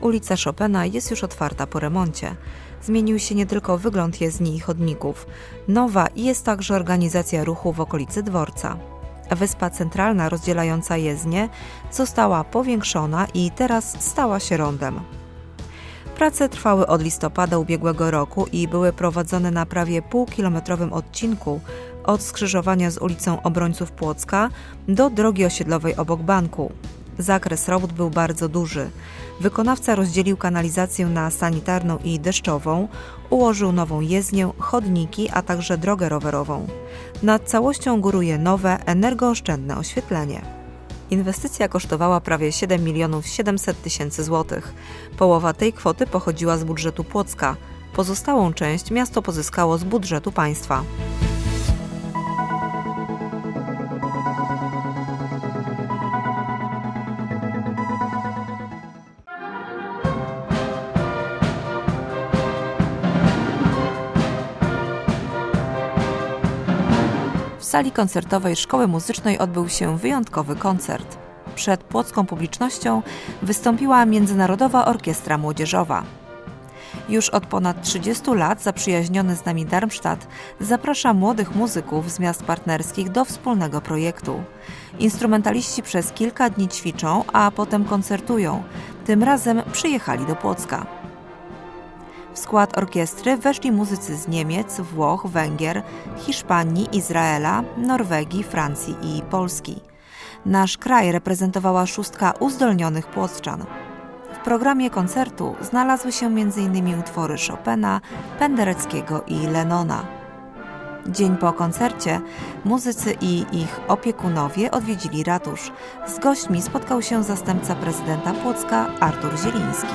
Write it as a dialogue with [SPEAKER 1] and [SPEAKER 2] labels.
[SPEAKER 1] Ulica Chopina jest już otwarta po remoncie. Zmienił się nie tylko wygląd jezdni i chodników. Nowa jest także organizacja ruchu w okolicy dworca. Wyspa centralna rozdzielająca jezdnię została powiększona i teraz stała się rondem. Prace trwały od listopada ubiegłego roku i były prowadzone na prawie półkilometrowym odcinku od skrzyżowania z ulicą Obrońców Płocka do drogi osiedlowej obok banku. Zakres robót był bardzo duży. Wykonawca rozdzielił kanalizację na sanitarną i deszczową, ułożył nową jezdnię, chodniki, a także drogę rowerową. Nad całością góruje nowe, energooszczędne oświetlenie. Inwestycja kosztowała prawie 7 milionów 700 tysięcy złotych. Połowa tej kwoty pochodziła z budżetu Płocka. Pozostałą część miasto pozyskało z budżetu państwa. Sali koncertowej Szkoły Muzycznej odbył się wyjątkowy koncert. Przed płocką publicznością wystąpiła Międzynarodowa Orkiestra Młodzieżowa. Już od ponad 30 lat zaprzyjaźniony z nami Darmstadt zaprasza młodych muzyków z miast partnerskich do wspólnego projektu. Instrumentaliści przez kilka dni ćwiczą, a potem koncertują. Tym razem przyjechali do Płocka. Skład orkiestry weszli muzycy z Niemiec, Włoch, Węgier, Hiszpanii, Izraela, Norwegii, Francji i Polski. Nasz kraj reprezentowała szóstka uzdolnionych płoccczan. W programie koncertu znalazły się m.in. utwory Chopina, Pendereckiego i Lennona. Dzień po koncercie muzycy i ich opiekunowie odwiedzili ratusz. Z gośćmi spotkał się zastępca prezydenta Płocka Artur Zieliński.